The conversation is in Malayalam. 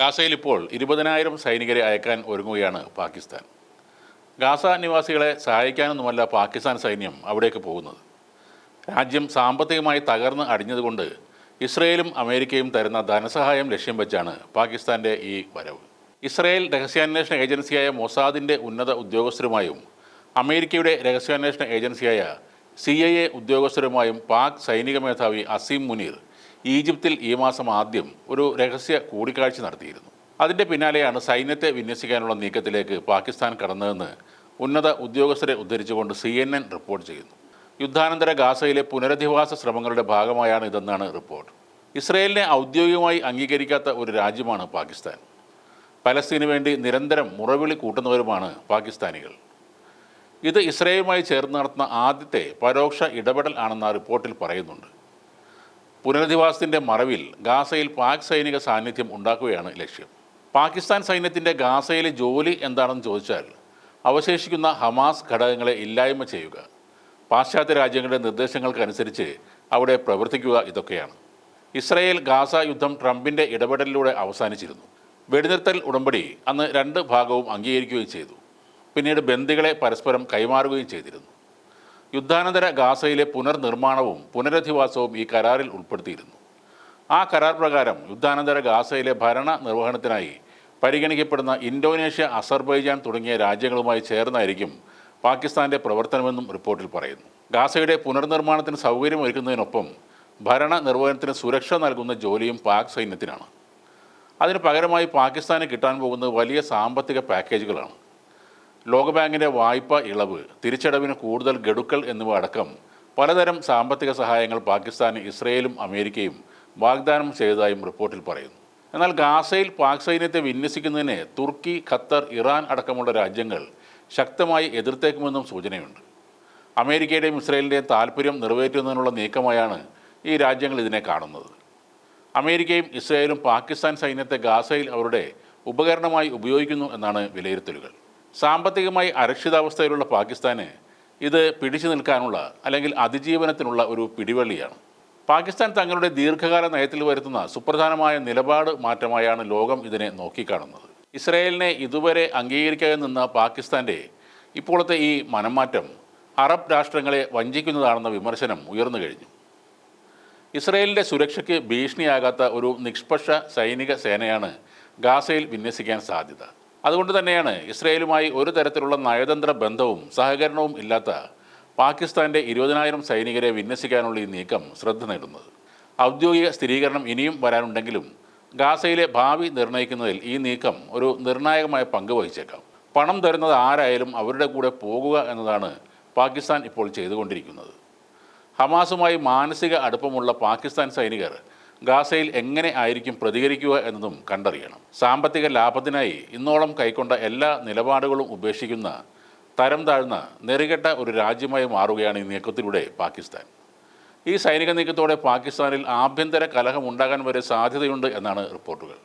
ഗാസയിൽ ഇപ്പോൾ ഇരുപതിനായിരം സൈനികരെ അയക്കാൻ ഒരുങ്ങുകയാണ് പാകിസ്ഥാൻ. ഗാസ നിവാസികളെ സഹായിക്കാനൊന്നുമല്ല പാകിസ്ഥാൻ സൈന്യം അവിടേക്ക് പോകുന്നത്. രാജ്യം സാമ്പത്തികമായി തകർന്ന് അടിഞ്ഞതുകൊണ്ട് ഇസ്രയേലും അമേരിക്കയും തരുന്ന ധനസഹായം ലക്ഷ്യം വെച്ചാണ് പാകിസ്ഥാന്റെ ഈ വരവ്. ഇസ്രയേൽ രഹസ്യാന്വേഷണ ഏജൻസിയായ മൊസാദിന്റെ ഉന്നത ഉദ്യോഗസ്ഥരുമായും അമേരിക്കയുടെ രഹസ്യാന്വേഷണ ഏജൻസിയായ സി ഉദ്യോഗസ്ഥരുമായും പാക് സൈനിക മേധാവി അസീം മുനീർ ഈജിപ്തിൽ ഈ മാസം ആദ്യം ഒരു രഹസ്യ കൂടിക്കാഴ്ച നടത്തിയിരുന്നു. അതിന്റെ പിന്നാലെയാണ് സൈന്യത്തെ വിന്യസിക്കാനുള്ള നീക്കത്തിലേക്ക് പാകിസ്ഥാൻ കടന്നതെന്ന് ഉന്നത ഉദ്യോഗസ്ഥരെ ഉദ്ധരിച്ചുകൊണ്ട് സി എൻ എൻ റിപ്പോർട്ട് ചെയ്യുന്നു. യുദ്ധാനന്തര ഗാസയിലെ പുനരധിവാസ ശ്രമങ്ങളുടെ ഭാഗമായാണ് ഇതെന്നാണ് റിപ്പോർട്ട്. ഇസ്രയേലിനെ ഔദ്യോഗികമായി അംഗീകരിക്കാത്ത ഒരു രാജ്യമാണ് പാകിസ്ഥാൻ. പലസ്തീനു വേണ്ടി നിരന്തരം മുറവിളി കൂട്ടുന്നവരുമാണ് പാകിസ്ഥാനികൾ. ഇത് ഇസ്രയേലുമായി ചേർന്ന് നടത്തുന്ന ആദ്യത്തെ പരോക്ഷ ഇടപെടൽ ആണെന്ന് ആ റിപ്പോർട്ടിൽ പറയുന്നുണ്ട്. പുനരധിവാസത്തിന്റെ മറവിൽ ഗാസയിൽ പാക് സൈനിക സാന്നിധ്യം ഉണ്ടാക്കുകയാണ് ലക്ഷ്യം. പാകിസ്ഥാൻ സൈന്യത്തിന്റെ ഗാസയിലെ ജോലി എന്താണെന്ന് ചോദിച്ചാൽ അവശേഷിക്കുന്ന ഹമാസ് ഘടകങ്ങളെ ഇല്ലായ്മ ചെയ്യുക. പാശ്ചാത്യ രാജ്യങ്ങളുടെ നിർദ്ദേശങ്ങൾക്കനുസരിച്ച് അവിടെ പ്രവർത്തിക്കുക ഇതൊക്കെയാണ്. ഇസ്രയേൽ ഗാസ യുദ്ധം ട്രംപിന്റെ ഇടപെടലിലൂടെ അവസാനിച്ചിരുന്നു. വെടിനിർത്തൽ ഉടമ്പടി അന്ന് രണ്ട് ഭാഗവും അംഗീകരിക്കുകയും ചെയ്തു. പിന്നീട് ബന്ദികളെ പരസ്പരം കൈമാറുകയും ചെയ്തിരുന്നു. യുദ്ധാനന്തര ഗാസയിലെ പുനർനിർമ്മാണവും പുനരധിവാസവും ഈ കരാറിൽ ഉൾപ്പെടുത്തിയിരുന്നു. ആ കരാർ പ്രകാരം യുദ്ധാനന്തര ഗാസയിലെ ഭരണ നിർവഹണത്തിനായി പരിഗണിക്കപ്പെടുന്ന ഇന്തോനേഷ്യ അസർബൈജാൻ തുടങ്ങിയ രാജ്യങ്ങളുമായി ചേർന്നായിരിക്കും പാകിസ്ഥാന്റെ പ്രവർത്തനമെന്നും റിപ്പോർട്ടിൽ പറയുന്നു. ഗാസയുടെ പുനർനിർമ്മാണത്തിന് സൗകര്യമൊരുക്കുന്നതിനൊപ്പം ഭരണ നിർവഹണത്തിന് സുരക്ഷ നൽകുന്ന ജോലിയും പാക് സൈന്യത്തിനാണ്. അതിന് പകരമായി പാകിസ്ഥാന് കിട്ടാൻ പോകുന്നത് വലിയ സാമ്പത്തിക പാക്കേജുകളാണ്. ലോകബാങ്കിന്റെ വായ്പ ഇളവ് തിരിച്ചടവിന് കൂടുതൽ ഗഡുക്കൾ എന്നിവ അടക്കം പലതരം സാമ്പത്തിക സഹായങ്ങൾ പാകിസ്ഥാന് ഇസ്രയേലും അമേരിക്കയും വാഗ്ദാനം ചെയ്തതായും റിപ്പോർട്ടിൽ പറയുന്നു. എന്നാൽ ഗാസയിൽ പാക് സൈന്യത്തെ വിന്യസിക്കുന്നതിനെ തുർക്കി ഖത്തർ ഇറാൻ അടക്കമുള്ള രാജ്യങ്ങൾ ശക്തമായി എതിർത്തേക്കുമെന്നും സൂചനയുണ്ട്. അമേരിക്കയുടെയും ഇസ്രയേലിന്റെയും താല്പര്യം നിറവേറ്റുന്നതിനുള്ള നീക്കമായാണ് ഈ രാജ്യങ്ങൾ ഇതിനെ കാണുന്നത്. അമേരിക്കയും ഇസ്രയേലും പാകിസ്ഥാൻ സൈന്യത്തെ ഗാസയിൽ അവരുടെ ഉപകരണമായി ഉപയോഗിക്കുന്നു എന്നാണ് വിലയിരുത്തലുകൾ. സാമ്പത്തികമായി അരക്ഷിതാവസ്ഥയിലുള്ള പാകിസ്ഥാന് ഇത് പിടിച്ചു നിൽക്കാനുള്ള അല്ലെങ്കിൽ അതിജീവനത്തിനുള്ള ഒരു പിടിവള്ളിയാണ്. പാകിസ്ഥാൻ തങ്ങളുടെ ദീർഘകാല നയത്തിൽ വരുത്തുന്ന സുപ്രധാനമായ നിലപാട് മാറ്റമായാണ് ലോകം ഇതിനെ നോക്കിക്കാണുന്നത്. ഇസ്രയേലിനെ ഇതുവരെ അംഗീകരിക്കാതെ നിന്ന പാകിസ്ഥാന്റെ ഇപ്പോഴത്തെ ഈ മനംമാറ്റം അറബ് രാഷ്ട്രങ്ങളെ വഞ്ചിക്കുന്നതാണെന്ന വിമർശനം ഉയർന്നു കഴിഞ്ഞു. ഇസ്രയേലിന്റെ സുരക്ഷയ്ക്ക് ഭീഷണിയാകാത്ത ഒരു നിഷ്പക്ഷ സൈനിക സേനയാണ് ഗാസയിൽ വിന്യസിക്കാൻ സാധ്യത. അതുകൊണ്ട് തന്നെയാണ് ഇസ്രയേലുമായി ഒരു തരത്തിലുള്ള നയതന്ത്ര ബന്ധവും സഹകരണവും ഇല്ലാത്ത പാകിസ്ഥാന്റെ ഇരുപതിനായിരം സൈനികരെ വിന്യസിക്കാനുള്ള ഈ നീക്കം ശ്രദ്ധ നേടുന്നത്. ഔദ്യോഗിക സ്ഥിരീകരണം ഇനിയും വരാനുണ്ടെങ്കിലും ഗാസയിലെ ഭാവി നിർണയിക്കുന്നതിൽ ഈ നീക്കം ഒരു നിർണായകമായ പങ്ക് വഹിച്ചേക്കാം. പണം തരുന്നത് ആരായാലും അവരുടെ കൂടെ പോകുക എന്നതാണ് പാകിസ്ഥാൻ ഇപ്പോൾ ചെയ്തുകൊണ്ടിരിക്കുന്നത്. ഹമാസുമായി മാനസിക അടുപ്പമുള്ള പാകിസ്ഥാൻ സൈനികർ ഗാസയിൽ എങ്ങനെ ആയിരിക്കും പ്രതികരിക്കുക എന്നതും കണ്ടറിയണം. സാമ്പത്തിക ലാഭത്തിനായി ഇന്നോളം കൈക്കൊണ്ട എല്ലാ നിലപാടുകളും ഉപേക്ഷിക്കുന്ന തരം താഴ്ന്ന നെറികെട്ട ഒരു രാജ്യമായി മാറുകയാണ് ഈ നീക്കത്തിലൂടെ പാകിസ്ഥാൻ. ഈ സൈനിക നീക്കത്തോടെ പാകിസ്ഥാനിൽ ആഭ്യന്തര കലഹം ഉണ്ടാകാൻ വരെ സാധ്യതയുണ്ട് എന്നാണ് റിപ്പോർട്ടുകൾ.